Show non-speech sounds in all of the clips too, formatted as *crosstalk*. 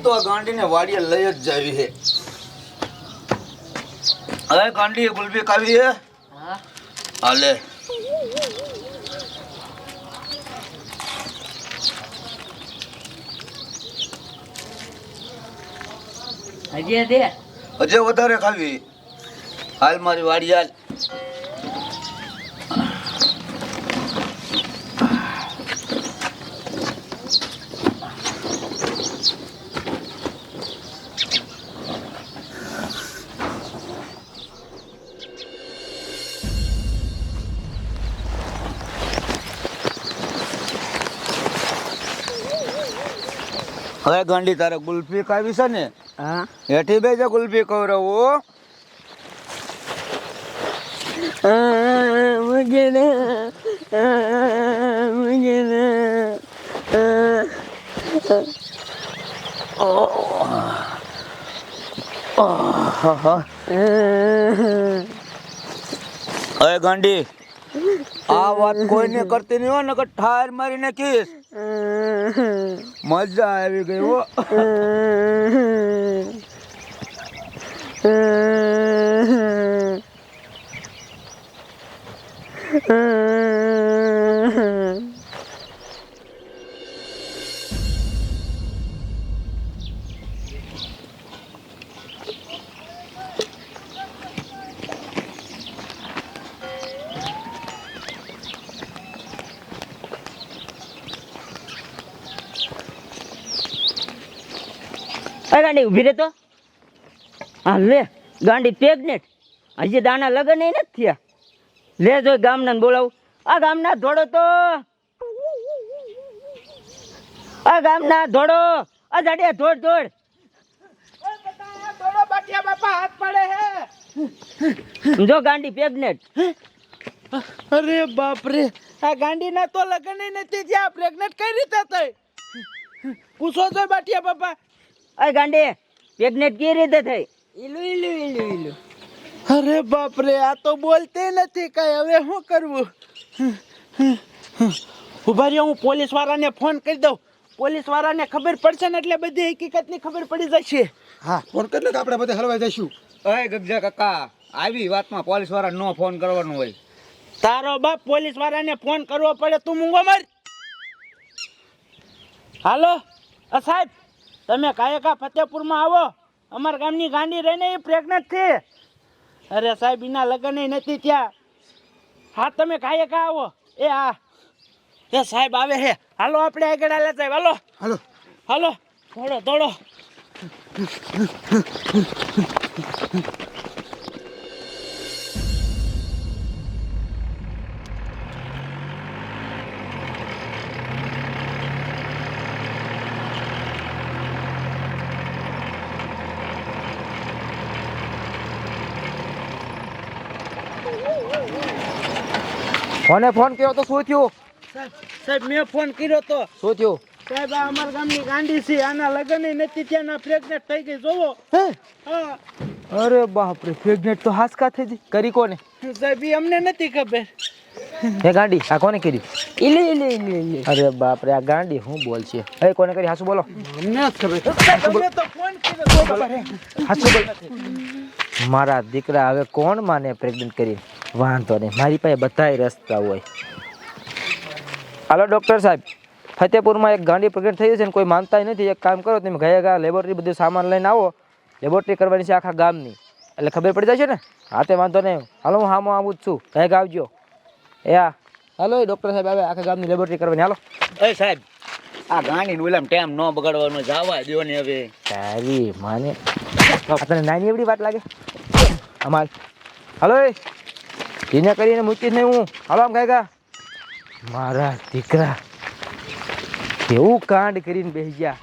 ગાંડીને વાડીએ લઈ જ જાવી છે હવે ગાંડી ગુલબી કાવી હે? હાલે હજે વધારે ખાવી. હાલ મારી વાડી હાલ. હવે ગાંડી તારે ગુલ્ફી ખાવી છે ને? હા. હેઠી બેજે ગુલ્ફી ખવડાવો મુજે ને મુજે ને ગાંડી આ વાત કોઈને કરતી નહીં હોય ને કે ઠાર મારીને કીસ. *laughs* મજા આવી ગઈ હો. *laughs* ગાંડી ઊભી રે તો? હા લે, ગાંડી પ્રેગ્નેટ હજી દાણા લગન નથી થયા. લે જો ગામના બોલાવું. આ ગામના ધોડો તો. આ ગામના ધોડો આ જાડિયા ધોડ ધોડ જો ગાંડી પ્રેગ્નેટ અરે બાપ રે આ ગાંડીના તો લગ્ન નથી થયા. પ્રેગ્નેટ કઈ રીતે થઈ પૂછો છો બાટિયા બાપા. અરે ગાંડી પ્રેગ્નેટ કેવી રીતે થઈ? ઈલું ઈલું ઈલું ઈલું. અરે બાપ રે આ તો બોલતી નથી કઈ. હવે શું કરવું? ઊભા રહ્યો હું પોલીસ વાળાને ફોન કરી દઉં. પોલીસ વાળાને ખબર પડશે ને એટલે બધી હકીકતની ખબર પડી જશે. હા ફોન કરી લે તો આપણે બધે હલવાઈ જઈશું. અય ગગજા કાકા આવી વાતમાં પોલીસવાળા નો ફોન કરવાનો હોય. તારો બાપ પોલીસ વાળાને ફોન કરવો પડે તું મૂંગો મર. હાલો સાહેબ. તમે કાયકા ફતેપુરમાં આવો. અમારા ગામની ગાંડી રહીને એ પ્રેગ્નન્ટ છે. અરે સાહેબ એના લગ્ન નથી ત્યાં હા તમે કાયકા આવો. એ હા એ સાહેબ આવે હે. હાલો આપણે આગળ હાલે સાહેબ. હાલો. હાલો. હાલો. દોડો દોડો. કોને ફોન કર્યો તો શું થયું? સાહેબ મેં ફોન કર્યો તો. શું થયું? સાહેબ આ અમારા ગામની ગાંડી છે આના લગ્ન નથી ત્યાં ના પ્રેગ્નેન્ટ થઈ ગઈ જોવો. અરે બાપ રે પ્રેગ્નેટ તો હાસકા થઈ ગઈ. કરી કોને? સાહેબ અમને નથી ખબર. હે ગાંડી આ કોને કરી? ઈલી ઈલી ઈલું અરે બાપ રે આ ગાંડી હું બોલ છે હે કોને કરી? હાસુ બોલો. અમને જ ખબર. તમે તો ફોન કર્યો હાસુ બોલ. મારા દીકરા હવે કોણ માને પ્રેગ્નન્ટ કરી? વાંધો નહીં. મારી પાસે બધાય રસ્તા હોય. હાલો ડૉક્ટર સાહેબ. ફતેપુરમાં એક ગાંડી પ્રેગ્નેન્ટ થઈ છે ને કોઈ માનતા નથી. એક કામ કરો તમે ગયા ગયા લેબોરેટરી બધું સામાન લઈને આવો. લેબોરેટરી કરવાની છે આખા ગામની. એટલે ખબર પડી જશે ને? હા તે વાંધો નહીં. હાલો હું હામો આવું જ છું. ગયા આવજો. એ હા હાલો એ ડૉક્ટર સાહેબ આવે આખા ગામની લેબોરેટરી કરવાની. હાલો. એ સાહેબ આ ગાંડી ઓલામ ટાઈમ ન બગાડવાનો જવા દો ને હવે. તારી માને આ તને નાની એવડી વાત લાગે? અમાર. હલો એ. એને કરીને મૂકીશ નહીં હું. હાલો આમ ગાયગા. મારા દીકરા. કેવું કાંડ કરીને બેસી ગયા.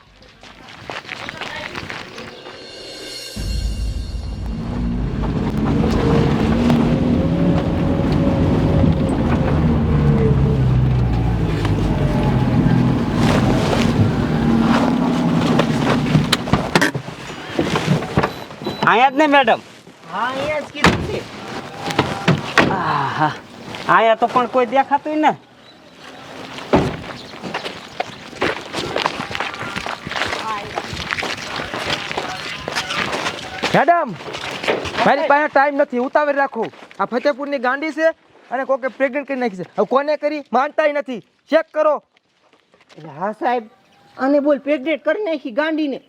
આયા જ ને મેડમ? હા અહીંયા જ કીધું છે. આહા. આયા તો પણ કોઈ દેખાતું ને. મેડમ મારી પાસે ટાઈમ નથી ઉતાવળ રાખો. આ ફતેપુરની ગાંડી છે અને કોકે પ્રેગ્નન્ટ કરી નાખી છે. હવે કોને કરી? માનતાય નથી. ચેક કરો. એટલે હા સાહેબ અને બોલ પ્રેગ્નેટ કરી નાખી ગાંડીને.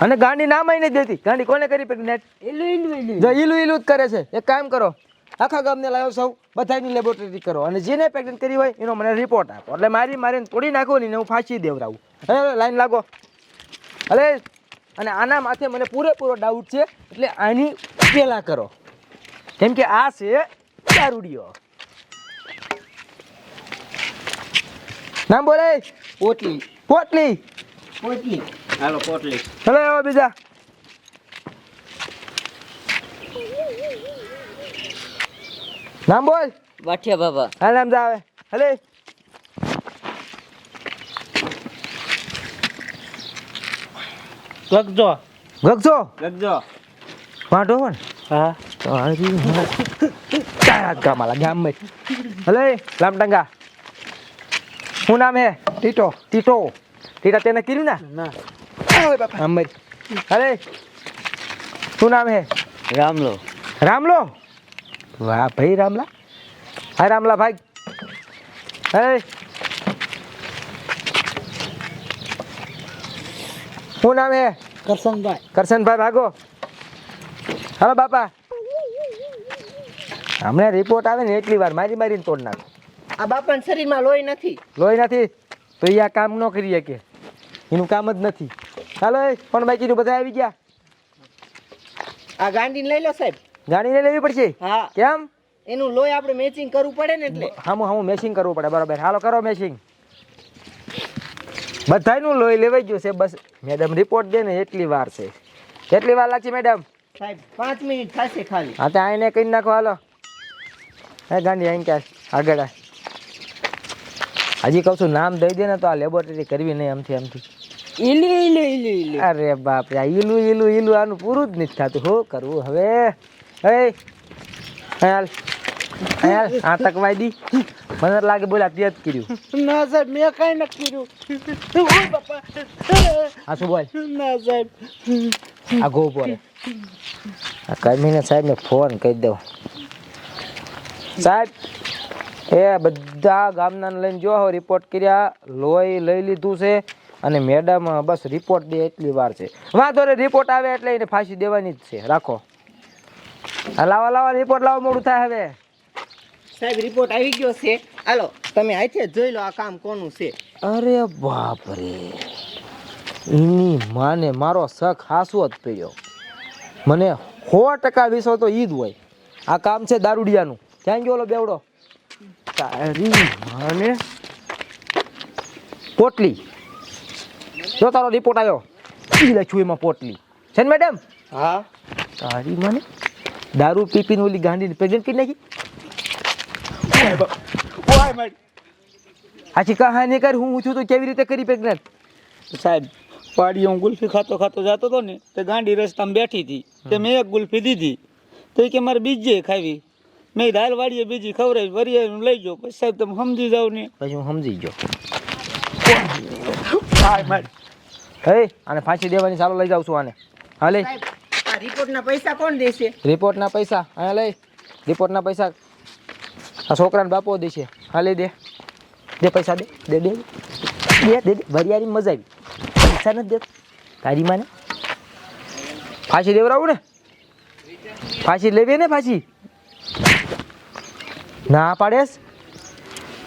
અને ગાંડી નામ નહીં દેતી. ગાંડી કોને કરી પ્રેગ્નેટ એલું એલું એલું. જો ઈલું ઈલું જ કરે છે. એક કામ કરો. આખા ગામને લાવ્યો સૌ. બધાની લેબોરેટરી કરો. અને જેને પ્રેગ્નન્ટ કરી હોય એનો મને રિપોર્ટ આપો. એટલે મારી મારીને તોડી નાખો ને હું ફાંસી દેવરાવું હવે લાઈન લાગો. અરે અને આના માથે મને પૂરેપૂરો ડાઉટ છે. એટલે આની પેલા કરો. કેમ કે આ છે દારૂડિયો નામ બોલે પોટલી. પોટલી. પોટલી હાલો પોટલી ચલો આવો બીજા નામ બોલ બાઠિયા બાબા હા નામ જા આવે હલે લખજો ગગજો લખજો વાંઢો પણ હા તારી માં. તારા ગામાલા ગામ હલે લામટંગા શું નામ હે ટીટો ટીટો ટીટા તેને કર્યું ને? ના. ઓય બાપા. અમર અરે શું નામ હે? રામલો. રામલો? વાહ ભાઈ રામલા. હા રામલા ભાઈ. હે શું નામ હે? કરશનભાઈ. કરશનભાઈ ભાગો. હાલો બાપા. હમણાં રિપોર્ટ આવે ને એટલી વાર મારી મારીને તોડ નાખો. આ બાપાના શરીરમાં લોહી નથી. લોહી નથી? તો એ આ કામ ન કરીએ શકે. એનું કામ જ નથી. હાલો એ ફોન બાકી કીધું બધા આવી ગયા. આ ગાંડીને લઈ લો સાહેબ. ગાંડીને લેવી પડશે? હા. કેમ? એનું લોહી આપણે મેચિંગ કરવું પડે ને એટલે. હામું હામું મેચિંગ કરવું પડે બરાબર. હાલો કરો મેચિંગ બધાનું લોહી લેવાઈ ગયું છે બસ. મેડમ રિપોર્ટ દે ને એટલી વાર છે. કેટલી વાર લાગશે મેડમ? સાહેબ પાંચ મિનિટ થશે ખાલી. હા તો આઈને કહી નાખો હાલો. હે ગાંડી આઈને ક્યાં આગળ. હજી કહું છું નામ દઈ દે ને તો આ લેબોરેટરી કરવી નહીં આમથી આમથી. ઈલી ઈલી ઈલી ઈલી. અરે બાપ રે આ ઈલું ઈલું ઈલું આનું પૂરું જ નથી થતું. હો કરવું હવે. હે હાલ હાલ આતંકવાદી દી મને લાગે બોલા તે જ કર્યું. ના સાહેબ મેં કાંઈ નથી કર્યું. બાપા. આ શું બોલ? ના સાહેબ. આ ગો પર આ કર્મીને સાહેબને ફોન કરી દઉં. સાહેબ એ બધા ગામના લઈને જો હો રિપોર્ટ કર્યા લોહી લઈ લીધું છે. અને મેડમ બસ રિપોર્ટ દે એટલી વાર છે. વાંધો રે રિપોર્ટ આવે એટલે એને ફાંસી દેવાની જ છે. રાખો. લાવા લાવા રિપોર્ટ લાવો મોડું થાય હવે. સાહેબ રિપોર્ટ આવી ગયો છે. હાલો તમે અહીંથી જોઈ લો આ કામ કોનું છે. અરે બાપ રે એની માને મારો સખ હાસવો જ પડ્યો. મને સો ટકા વિશ્વ તો ઈ જ હોય. આ કામ છે દારૂડિયાનું. ક્યાં ગયો ઓલો બેવડો? તારી માને? પોટલી. જો તારો રિપોર્ટ આવ્યો ઈ લખ્યું એમાં પોટલી. છે ને મેડમ હા. તારી માને દારૂ પી પીને ઓલી ગાંડીને પ્રેગ્નેન્ટ કરી નાખી? આછી કહાની કર હું ઊંચું તો કેવી રીતે કરી પ્રેગ્નેન્ટ સાહેબ પાડીઓ હું ગુલ્ફી ખાતો ખાતો જતો હતો ને તે ગાંડી રસ્તામાં બેઠી હતી. તે મેં એક ગુલ્ફી દીધી. તો કે મારે બીજે ખાવી. મેં દાલ વાળીએ બીજી ખવડાવી વરિયા લઈ ગયો પછી સાહેબ તમે સમજી જાવ ને. પછી હું સમજી ગયો. હાય મારી હે આને ફાંસી દેવાની ચાલો લઈ જાઉં છું આને. હા લઈ રિપોર્ટના પૈસા કોણ દેશે? રિપોર્ટના પૈસા અહીંયા લઈ રિપોર્ટના પૈસા આ છોકરાને બાપો દેશે. હા લઈ દે. દે પૈસા દે. દે દે. દે દે દે. મજા આવી. પૈસા નથી દે તારી માને. ફાંસી દેવરાવું ને? ફાંસી લેવી ને ફાંસી? ના પાડેશ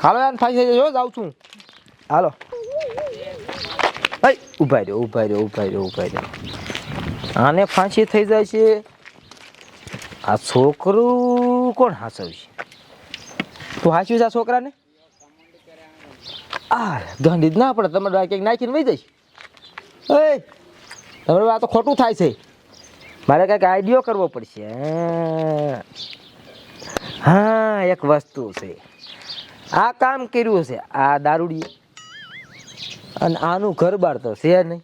હાલો યાર ફાંસી જો જાઉં છું. હાલો. ભાઈ ઊભા રહ્યો ઊભા રહ્યો ઊભા રહ્યો ઊભા રહ્યો આને ફાંસી થઈ જાય છે. આ છોકરું કોણ હાસવશે તું હાસ્યું છે આ છોકરાને? આ ગાંધી જ ના પડે, તમારે ક્યાંક નાખીને વહી જઈશ. એ તમારે આ તો ખોટું થાય છે. મારે કંઈક આઈડિયો કરવો પડશે, હા. એક વસ્તુ છે. આ કામ કર્યું છે, આ દારૂડી અને આનું ઘર બાર તો છે નહીં.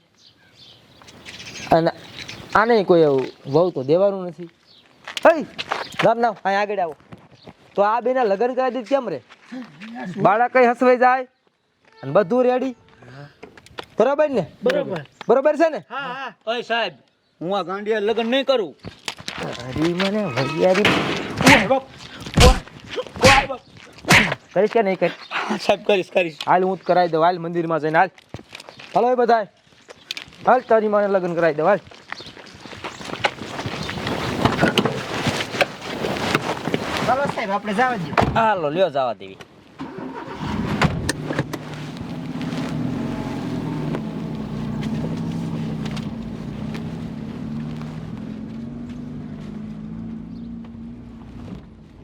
અને આને કોઈ એવું વહુ તો દેવાનું નથી. હઈ રામ નામ અહીં આગળ આવો. તો આ બેના લગ્ન કરાવી દીધ કેમ રે? બાળક કઈ હસવાઈ જાય? અને બધું રેડી બરાબર ને? બરોબર. બરોબર છે ને? હા હા. ઓય સાહેબ હું આ ગાંડિયા લગ્ન નહીં કરું. અરે મને વરિયારી ઓય બાપ ઓય ઓય બાપ કરીશ કે નહીં કરી સાહેબ કરીશ કરીશ. હાલ હું જ કરાવી દઉં હાલ મંદિરમાં જઈને હાલ. હાલો એ બધાય. હાલ તારી માને લગ્ન કરાવી દઉં હાલ. ચાલો સાહેબ આપણે જવા દઈએ. હાલો લ્યો જવા દેવી.